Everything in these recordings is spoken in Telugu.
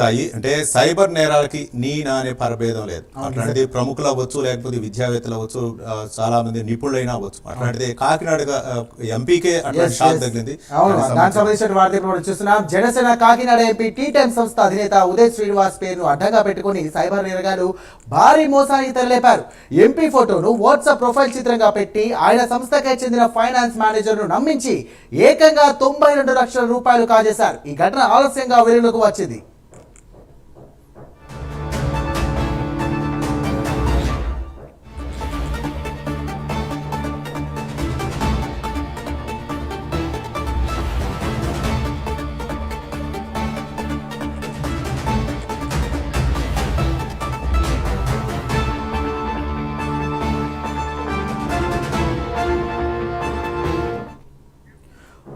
సాయి అంటే సైబర్ నేరాలకి నీ నా అనే పరభేదం లేదు. అట్లాంటిది ప్రముఖులు అవ్వచ్చు లేకపోతే విద్యావేత్తలు అవ్వచ్చు చాలా మంది నిపుణులైనా అవ్వచ్చు. అట్లాంటిది కాకినాడ ఎంపీకే అట్లాంటి షాక్. తగిలింది. చూస్తున్నాం. Janasena Kakinada MP T time సంస్థ అధినేత ఉదయ్ శ్రీనివాస్ పేరును అడ్డంగా పెట్టుకుని సైబర్ నేరగాలు భారీ మోసానికి తెరలేపారు. ఎంపీ ఫోటోను వాట్సాప్ ప్రొఫైల్ చిత్రంగా పెట్టి ఆయన సంస్థకే చెందిన ఫైనాన్స్ మేనేజర్ను నమ్మించి ఏకంగా తొంభై రెండు లక్షల రూపాయలు కాజేశారు. ఈ ఘటన ఆలస్యంగా వెలుగులోకి వచ్చింది.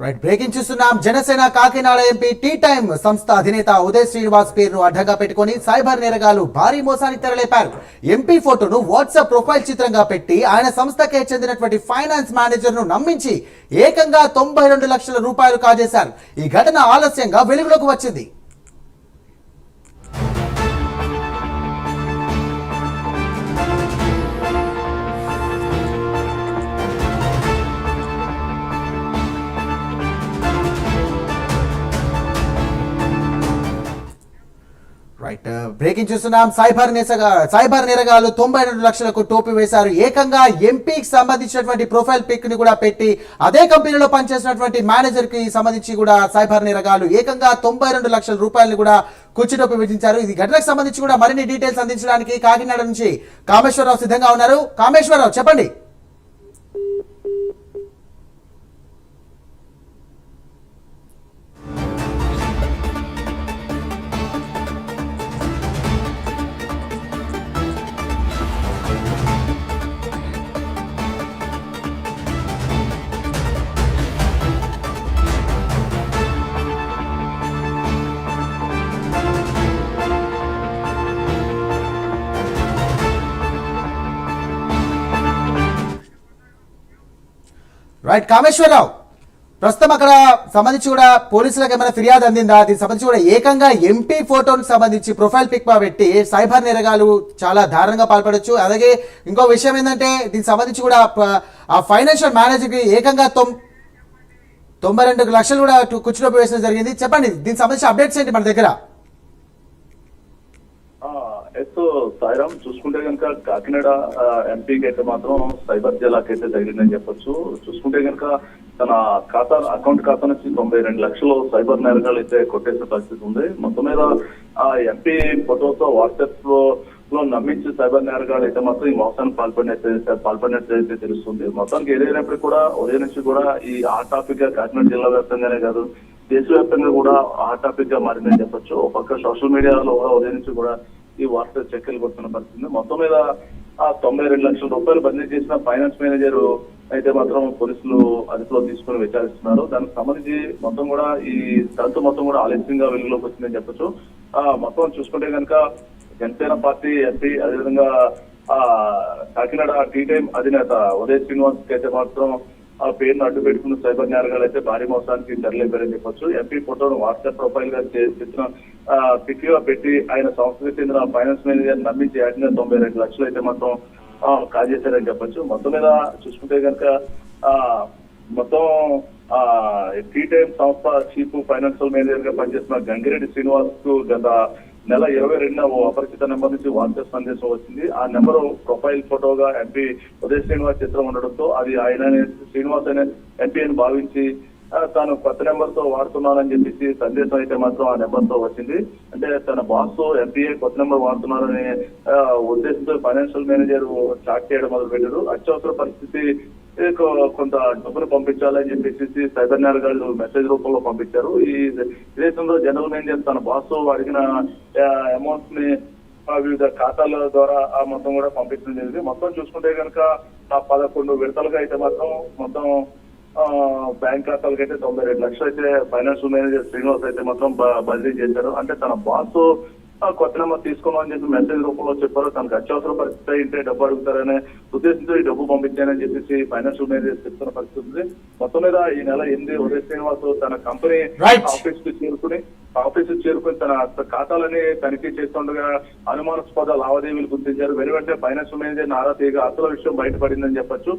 రైట్ బ్రేకింగ్ చూస్తున్నాం Janasena Kakinada MP T time సంస్థ అధినేత ఉదయ్ శ్రీనివాస్ పేరును అడ్డగా పెట్టుకొని సైబర్ నేరగాలు భారీ మోసానికి తెరలేపారు. ఎంపీ ఫోటోను వాట్సాప్ ప్రొఫైల్ చిత్రంగా పెట్టి ఆయన సంస్థకే చెందినటువంటి ఫైనాన్స్ మేనేజర్ను నమ్మించి ఏకంగా తొంభై రెండు లక్షల రూపాయలు కాజేశారు. ఈ ఘటన ఆలస్యంగా వెలుగులోకి వచ్చింది. బ్రేకింగ్ చూస్తున్నాం. సైబర్ నేసగా సైబర్ నిరగాలు తొంభై రెండు లక్షలకు టోపీ వేశారు. ఏకంగా ఎంపీకి సంబంధించినటువంటి ప్రొఫైల్ పిక్ని కూడా పెట్టి అదే కంపెనీలో పనిచేసినటువంటి మేనేజర్కి సంబంధించి కూడా సైబర్ నిరగాలు ఏకంగా తొంభై రెండు లక్షల రూపాయలు కూడా కుర్చీ విధించారు. ఇది ఘటనకు సంబంధించి కూడా మరిన్ని డీటెయిల్స్ అందించడానికి కాకినాడ నుంచి కామేశ్వరరావు సిద్ధంగా ఉన్నారు. కామేశ్వరరావు చెప్పండి. రైట్ కామేశ్వరరావు. ప్రస్తుతం అక్కడ సంబంధించి కూడా పోలీసులకు ఏమైనా ఫిర్యాదు అందిందా? దీనికి సంబంధించి కూడా ఏకంగా ఎంపీ ఫోటోకి సంబంధించి ప్రొఫైల్ పిక్ పెట్టి సైబర్ నేరగాలు చాలా దారుణంగా పాల్పడొచ్చు. అలాగే ఇంకో విషయం ఏంటంటే దీనికి సంబంధించి కూడా ఆ ఫైనాన్షియల్ మేనేజర్కి ఏకంగా తొమ్ తొంభై రెండు లక్షలు కూడా కుర్చీలోకి వేసిన జరిగింది. చెప్పండి దీనికి సంబంధించి అప్డేట్స్ ఏంటి మన దగ్గర? సో సాయిరామ్ చూసుకుంటే కనుక కాకినాడ ఎంపీకి అయితే మాత్రం సైబర్ జలాకి అయితే తగిలిందని చెప్పొచ్చు. చూసుకుంటే కనుక తన ఖాతా అకౌంట్ ఖాతా నుంచి తొంభై రెండు లక్షలు సైబర్ నేరగాలు అయితే కొట్టేసిన పరిస్థితి ఉంది. మొత్తం మీద ఆ ఎంపీ ఫోటోతో వాట్సాప్లో లో నమ్మించి సైబర్ నేరగాలు అయితే మాత్రం ఈ మోసానికి పాల్పడినట్టు పాల్పడినట్టు అయితే తెలుస్తుంది. మొత్తానికి ఏదైనప్పటికీ కూడా ఉదయం నుంచి కూడా ఈ ఆ టాపిక్గా కాకినాడ జిల్లా వ్యాప్తంగానే కాదు దేశవ్యాప్తంగా కూడా ఆ టాపిక్గా మారిందని చెప్పొచ్చు. ఒక పక్క సోషల్ మీడియాలో ఉదయం నుంచి కూడా ఈ వార్త చర్చలు కొడుతున్న పరిస్థితి. మొత్తం మీద ఆ తొంభై రెండు లక్షల రూపాయలు బదిలీ చేసిన ఫైనాన్స్ మేనేజర్ అయితే మాత్రం పోలీసులు అదుపులో తీసుకుని విచారిస్తున్నారు. దానికి సంబంధించి మొత్తం కూడా ఈ తంతు మొత్తం కూడా ఆలస్యంగా వెలుగులోకి వచ్చిందని చెప్పొచ్చు. ఆ మొత్తం చూసుకుంటే కనుక జనసేన పార్టీ ఎంపీ అదేవిధంగా ఆ కాకినాడ టీ టైం అధినేత ఉదయ్ శ్రీనివాస్కి అయితే మాత్రం ఆ పేరును అడ్డు పెట్టుకున్న సైబర్ నేరగాలు అయితే భారీ మోసానికి తెరలేపారని చెప్పొచ్చు. ఎంపీ ఫోటోను వాట్సాప్ ప్రొఫైల్గా చిత్రం పిక్ పెట్టి ఆయన సంస్థకు చెందిన ఫైనాన్స్ మేనేజర్ నమ్మించి ఏకంగా తొంభై రెండు లక్షలు అయితే మాత్రం ఆ, కాజేశారని చెప్పొచ్చు. మొత్తం మీద చూసుకుంటే కనుక ఆ మొత్తం ఆ టీ టైం సంస్థ చీఫ్ ఫైనాన్షియల్ మేనేజర్గా పనిచేస్తున్న గంగిరెడ్డి శ్రీనివాస్కు గత నెల ఇరవై రెండున ఓ అపరిచిత నెంబర్ నుంచి వాట్సాప్ సందేశం వచ్చింది. ఆ నెంబర్ ప్రొఫైల్ ఫోటోగా ఎంపీ ఉదయ్ శ్రీనివాస్ చిత్రం ఉండడంతో అది ఆయన శ్రీనివాస్ అనే ఎంపీ అని భావించి తాను కొత్త నెంబర్తో వాడుతున్నానని చెప్పేసి సందేశం అయితే మాత్రం ఆ నెంబర్తో వచ్చింది. అంటే తన బాస్ ఎంపీఏ కొత్త నెంబర్ వాడుతున్నారని ఆ, ఉద్దేశంతో ఫైనాన్షియల్ మేనేజర్ చాట్ చేయడం మొదలు పెట్టారు అత్యవసర పరిస్థితి కొంత డబ్బులు పంపించాలని చెప్పేసి సైబర్ గారు మెసేజ్ రూపంలో పంపించారు. ఈ విదేశంలో జనరల్ మేనేజర్ తన బాస్ అడిగిన అమౌంట్ని ఆ వివిధ ఖాతాల ద్వారా ఆ మొత్తం కూడా పంపించడం జరిగింది. మొత్తం చూసుకుంటే కనుక ఆ పదకొండు విడతలుగా అయితే మాత్రం మొత్తం ఆ, బ్యాంక్ ఖాతాలకి అయితే తొంభై రెండు లక్షలు అయితే ఫైనాన్షియల్ మేనేజర్ శ్రీనివాస్ అయితే మాత్రం బదిలీ చేశారు. అంటే తన బాస్ కొత్త నెంబర్ తీసుకోమని చెప్పి మెసేజ్ రూపంలో చెప్పారు. తనకు అత్యవసర పరిస్థితి అయితే డబ్బు అడుగుతారనే ఉద్దేశంతో ఈ డబ్బు పంపించానని చెప్పేసి ఫైనాన్షియల్ మేనేజర్ చెప్తున్న పరిస్థితి ఉంది. మొత్తం మీద ఈ నెల ఎనిమిది ఉదయ శ్రీనివాస్ తన కంపెనీ. ఆఫీస్కి చేరుకుని ఆఫీస్కి చేరుకుని తన ఖాతాలని తనిఖీ చేస్తుండగా అనుమానాస్పద లావాదేవీలు గుర్తించారు. వెను వెంటనే ఫైనాన్షియల్ మేనేజర్ నారా తీగ అసలు విషయం బయటపడిందని చెప్పొచ్చు.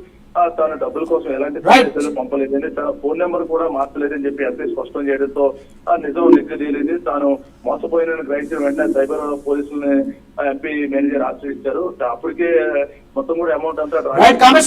తాను డబ్బుల కోసం ఎలాంటి. సందేశాలు పంపలేదని తన ఫోన్ నెంబర్ కూడా మార్చలేదని చెప్పి ఎంపీ స్పష్టం చేయడంతో ఆ నిజం నిగ్గదీయలేదు తాను మోసపోయిన గ్రహించిన వెంటనే సైబర్ పోలీసుల్ని ఎంపీ మేనేజర్ ఆశ్రయించారు. అప్పటికే మొత్తం కూడా అమౌంట్ అంతా రైట్ థ్యాంక్ యూ